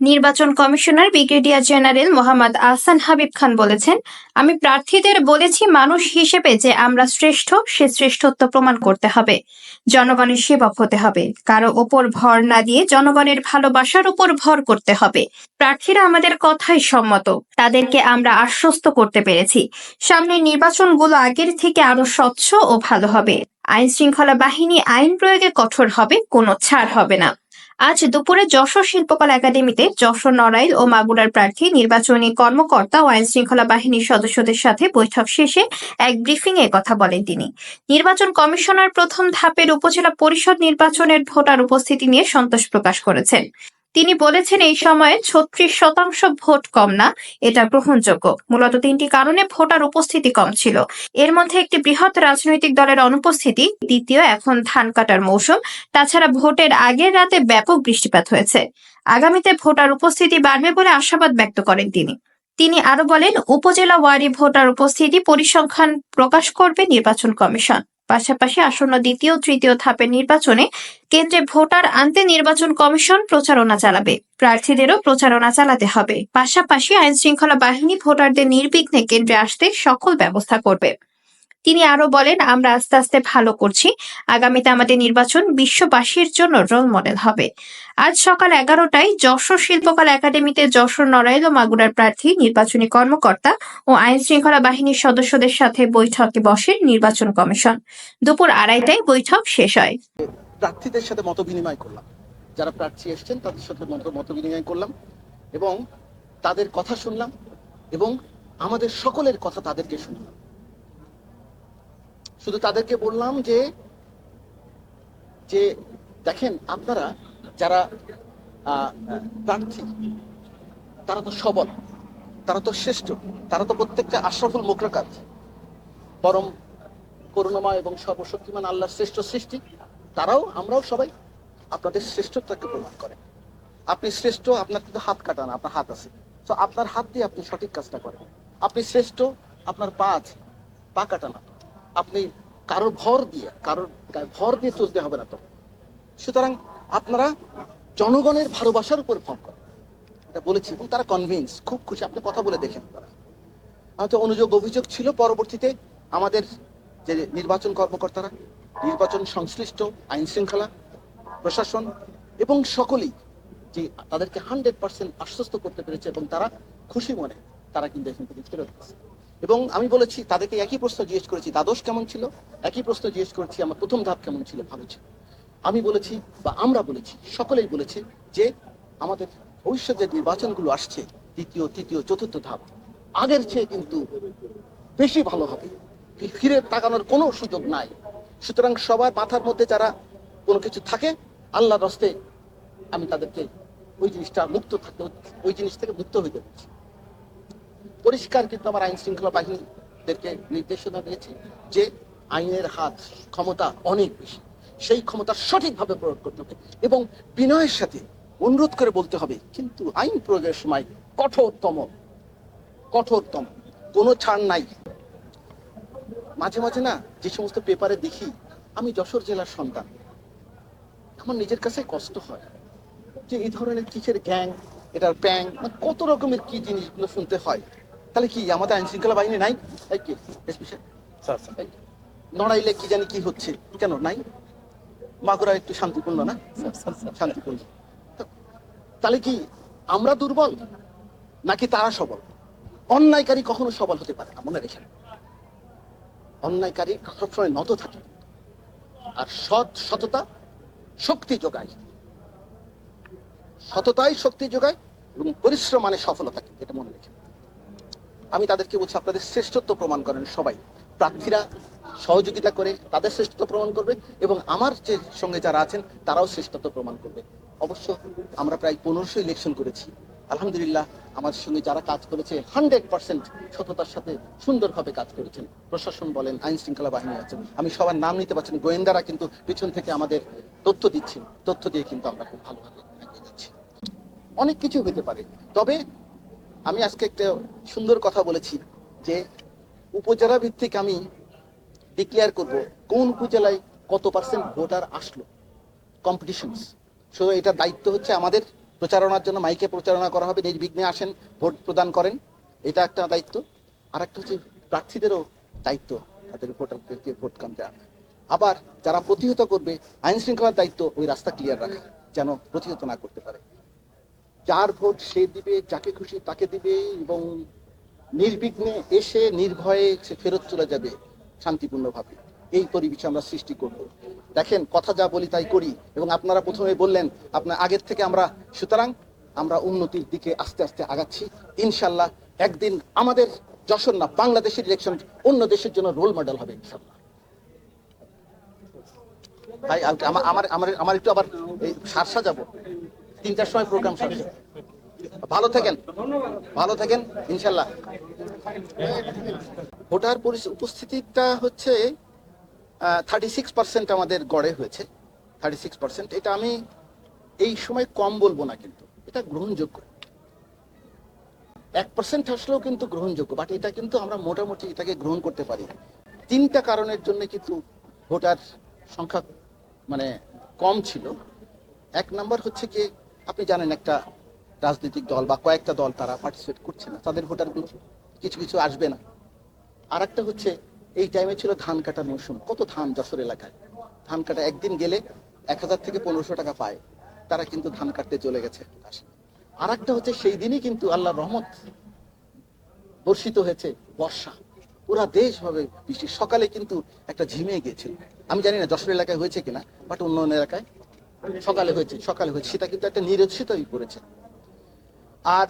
নির্বাচন commissioner brigadier general Mohammad Ahsan Habib Khan বলেছেন, আমি প্রার্থীদের বলেছি মানুষ হিসেবে যে আমরা শ্রেষ্ঠ, সে শ্রেষ্ঠত্ব প্রমাণ করতে হবে। জনগণের সেবক হতে হবে। কারও ওপর ভর না দিয়ে জনগণের ভালোবাসার উপর ভর করতে হবে। প্রার্থীরা আমাদের কথাই সম্মত। তাদেরকে আমরা আশ্বস্ত করতে পেরেছি। সামনের নির্বাচনগুলো আগের থেকে আরও স্বচ্ছ ও ভালো হবে। আইন শৃঙ্খলা বাহিনী আইন প্রয়োগে কঠোর হবে, কোনো ছাড় হবে না। আজ দুপুরে যশোর শিল্পকলা একাডেমিতে যশোর নড়াইল ও মাগুরার প্রার্থী, নির্বাচনী কর্মকর্তা ও আইন শৃঙ্খলা বাহিনীর সদস্যদের সাথে বৈঠক শেষে এক ব্রিফিং এ কথা বলেন তিনি। নির্বাচন কমিশনার প্রথম ধাপের উপজেলা পরিষদ নির্বাচনের ভোটার উপস্থিতি নিয়ে সন্তোষ প্রকাশ করেছেন। তিনি বলেছেন, এই সময়ে ছত্রিশ শতাংশ ভোট কম না, এটা গ্রহণযোগ্য। মূলত তিনটি কারণে ভোটার উপস্থিতি কম ছিল। এর মধ্যে একটি বৃহৎ রাজনৈতিক দলের অনুপস্থিতি, দ্বিতীয় এখন ধান কাটার মৌসুম। তাছাড়া ভোটের আগের রাতে ব্যাপক বৃষ্টিপাত হয়েছে। আগামীতে ভোটার উপস্থিতি বাড়বে বলে আশাবাদ ব্যক্ত করেন তিনি। তিনি আরও বলেন উপজেলা ওয়ারি ভোটার উপস্থিতি পরিসংখ্যান প্রকাশ করবে নির্বাচন কমিশন। পাশাপাশি আসন্ন দ্বিতীয় তৃতীয় ধাপের নির্বাচনে কেন্দ্রে ভোটার আনতে নির্বাচন কমিশন প্রচারণা চালাবে। প্রার্থীদেরও প্রচারণা চালাতে হবে। পাশাপাশি আইন শৃঙ্খলা বাহিনী ভোটারদের নির্বিঘ্নে কেন্দ্রে আসতে সকল ব্যবস্থা করবে। তিনি আরও বলেন, আমরা আস্তে আস্তে ভালো করছি। আগামীতে আমাদের নির্বাচন বিশ্ববাসীর জন্য রোল মডেল হবে। আজ সকাল এগারোটায় যশোর শিল্পকলা একাডেমিতে যশোর নড়াইল ও মাগুরার প্রার্থী, নির্বাচনী কর্মকর্তা ও আইন শৃঙ্খলা বাহিনীর সদস্যদের সাথে বৈঠকে বসে নির্বাচন কমিশন। দুপুর আড়াইটায় বৈঠক শেষ হয়। প্রার্থীদের সাথে মত বিনিময় করলাম। যারা প্রার্থী এসছেন, তাদের সাথে মত বিনিময় করলাম এবং তাদের কথা শুনলাম এবং আমাদের সকলের কথা তাদেরকে শুনলাম। শুধু তাদেরকে বললাম যে যে দেখেন, আপনারা যারা প্রার্থী, তারা তো সবল, তারা তো শ্রেষ্ঠ, তারা তো প্রত্যেকটা আশরাফুল মুকরাকাত পরম করুণাময় এবং সর্বশক্তিমান আল্লাহর শ্রেষ্ঠ সৃষ্টি, তারাও, আমরাও সবাই আপনাদের শ্রেষ্ঠত্বকে প্রমাণ করে আপনি শ্রেষ্ঠ, আপনার কিন্তু হাত কাটা না, আপনার হাত আছে। তো আপনার হাত দিয়ে আপনি সঠিক কাজটা করেন। আপনি শ্রেষ্ঠ, আপনার পা আছে, পা কাটা না। আপনি কারোর ভর দিয়ে, কারোর ভর দিয়ে চলতে হবে না তো। সুতরাং আপনারা জনগণের ভালোবাসার উপর ভর করেন। এটা বলেছি এবং তারা কনভিন্স খুব খুশি। আপনি কথা বলে দেখেন তারা। হয়তো অনুযোগ অভিযোগ ছিল, পরবর্তীতে আমাদের যে নির্বাচন কর্মকর্তারা, নির্বাচন সংশ্লিষ্ট, আইন শৃঙ্খলা, প্রশাসন এবং সকলেই যে তাদেরকে হান্ড্রেড পার্সেন্ট আশ্বস্ত করতে পেরেছে এবং তারা খুশি মনে, তারা কিন্তু এখান থেকে ফেরত এবং আমি বলেছি, তাদেরকে একই প্রশ্ন জিজ্ঞেস করেছি, দ্বাদশ কেমন ছিল? একই প্রশ্ন জিজ্ঞেস করেছি, আমার প্রথম ধাপ কেমন ছিল? ভালো ছিল। আমি বলেছি বা আমরা বলেছি, সকলেই বলেছে যে আমাদের ভবিষ্যৎ যে নির্বাচনগুলো আসছে, দ্বিতীয়, তৃতীয়, চতুর্থ ধাপ, আগের চেয়ে কিন্তু বেশি ভালো হবে। ফিরে তাকানোর কোনো সুযোগ নাই। সুতরাং সবার মাথার মধ্যে যারা কোনো কিছু থাকে, আল্লাহর রস্তে আমি তাদেরকে ওই জিনিসটা মুক্ত থাকতে ওই জিনিস থেকে মুক্ত হইতে বলছি। পরিষ্কার কিন্তু আমার আইন শৃঙ্খলা বাহিনীদেরকে নির্দেশনা দিয়েছি যে আইনের হাত ক্ষমতা অনেক বেশি। সেই ক্ষমতা সঠিকভাবে প্রয়োগ করতে হবে এবং বিনয়ের সাথে অনুরোধ করে বলতে হবে, কিন্তু আইন প্রয়োগের সময় কঠোরতম কঠোরতম, কোনো ছাড় নাই। মাঝে মাঝে না যে সমস্ত পেপারে দেখি, আমি যশোর জেলার সন্তান। আমার নিজের কাছে কষ্ট হয় যে এই ধরনের কিসের গ্যাং, এটার প্যাং মানে কত রকমের কি জিনিসগুলো শুনতে হয়। তাহলে কি আমাদের আইন শৃঙ্খলা বাহিনী নাই? এই কি এসপি সাহেব? নড়াইলে কি জানি কি হচ্ছে কেন নাই? মাগুরা একটু শান্তিপূর্ণ না? শান্তিপূর্ণ। তাহলে কি আমরা দুর্বল নাকি তারা সবল? অন্যায়কারী কখনো সবল হতে পারে না মনে রেখেন অন্যায়কারী সবসময় নত থাকে। আর সৎ সততা শক্তি যোগায়। সততাই শক্তি যোগায় এবং পরিশ্রম মানে সফলতা কিন্তু এটা মনে রেখে। আমি তাদেরকে বলছি, আপনাদের শ্রেষ্ঠত্ব প্রমাণ করেন সবাই। প্রার্থীরা সহযোগিতা করে তাদের শ্রেষ্ঠত্ব প্রমাণ করবে এবং আমার যে সঙ্গে যারা আছেন, তারাও শ্রেষ্ঠত্ব প্রমাণ করবে। অবশ্য আমরা প্রায় পনেরোশো ইলেকশন করেছি। আলহামদুলিল্লাহ, আমার সঙ্গে যারা কাজ করেছে হান্ড্রেড পার্সেন্ট সততার সাথে সুন্দরভাবে কাজ করেছেন। প্রশাসন বলেন আইন শৃঙ্খলা বাহিনী আছেন। আমি সবার নাম নিতে পারছি না, গোয়েন্দারা কিন্তু পিছন থেকে আমাদের তথ্য দিচ্ছেন। তথ্য দিয়ে কিন্তু আমরা খুব ভালোভাবে অনেক কিছু হতে পারে। তবে আমি আজকে একটা সুন্দর কথা বলেছি যে উপজেলা ভিত্তিক আমি ডিক্লেয়ার করব কোন উপজেলায় কত পার্সেন্ট ভোটার আসলো কম্পিটিশনস সো এটা দায়িত্ব হচ্ছে আমাদের প্রচারণার জন্য মাইকে প্রচারণা করা হবে, নির্বিঘ্নে আসেন, ভোট প্রদান করেন। এটা একটা দায়িত্ব। আর একটা হচ্ছে প্রার্থীদেরও দায়িত্ব, তাদের ভোটারদেরকে ভোট কাম দেওয়া। আবার যারা প্রতিহত করবে আইন শৃঙ্খলার দায়িত্ব ওই রাস্তা ক্লিয়ার রাখা, যেন প্রতিহত না করতে পারে। যার ভোট সে দিবে, যাকে খুশি তাকে দিবে এবং নির্বিঘ্নে এসে নির্ভয়ে সে ফেরত চলে যাবে শান্তিপূর্ণভাবে। এই পরিবেশ আমরা সৃষ্টি করব। দেখেন, কথা যা বলি তাই করি এবং আপনারা প্রথমে বললেন, আপনার আগের থেকে আমরা, সুতরাং আমরা উন্নতির দিকে আস্তে আস্তে আগাচ্ছি। ইনশাল্লাহ একদিন আমাদের যশোর না, বাংলাদেশের ইলেকশন অন্য দেশের জন্য রোল মডেল হবে ইনশাল্লাহ। ভাই আমার আমার আমার একটু আবার সারসা যাব। তিনটার সময় প্রোগ্রাম সারসা ভালো থাকেন। ভালো থাকেন, ইনশাল্লাহ। ভোটার উপস্থিতিটা হচ্ছে থার্টি সিক্স পার্সেন্ট আমাদের গড়ে হয়েছে। থার্টি সিক্স পার্সেন্ট এটা আমি এই সময় কম বলব না কিন্তু। এটা গ্রহণযোগ্য। এক পার্সেন্ট আসলেও কিন্তু গ্রহণযোগ্য। বাট এটা কিন্তু আমরা মোটামুটি এটাকে গ্রহণ করতে পারি। তিনটা কারণের জন্য কিন্তু ভোটার সংখ্যা মানে কম ছিল। এক নাম্বার হচ্ছে কি আপনি জানেন একটা রাজনৈতিক দল বা কয়েকটা দল তারা পার্টিসিপেট করছে না, তাদের ভোটারগুলো কিছু কিছু আসবে না। আর একটা হচ্ছে, এই টাইমে ছিল ধান কাটা মৌসুম। কত ধান যশোর এলাকায়? ধান কাটা একদিন গেলে এক হাজার থেকে পনেরোশো টাকা পায়। তারা কিন্তু ধান কাটতে চলে গেছে। আর একটা হচ্ছে, সেই দিনই কিন্তু আল্লাহ রহমত বর্ষিত হয়েছে, বর্ষা। পুরা দেশ হবে বৃষ্টি। সকালে কিন্তু একটা ঝিমে গিয়েছিল। আমি জানি না যশোর এলাকায় হয়েছে কিনা বাট অন্য এলাকায় সকালে হয়েছে সকালে হয়েছে। সেটা কিন্তু একটা নিরক্ষিত সীতাই পড়েছে। আর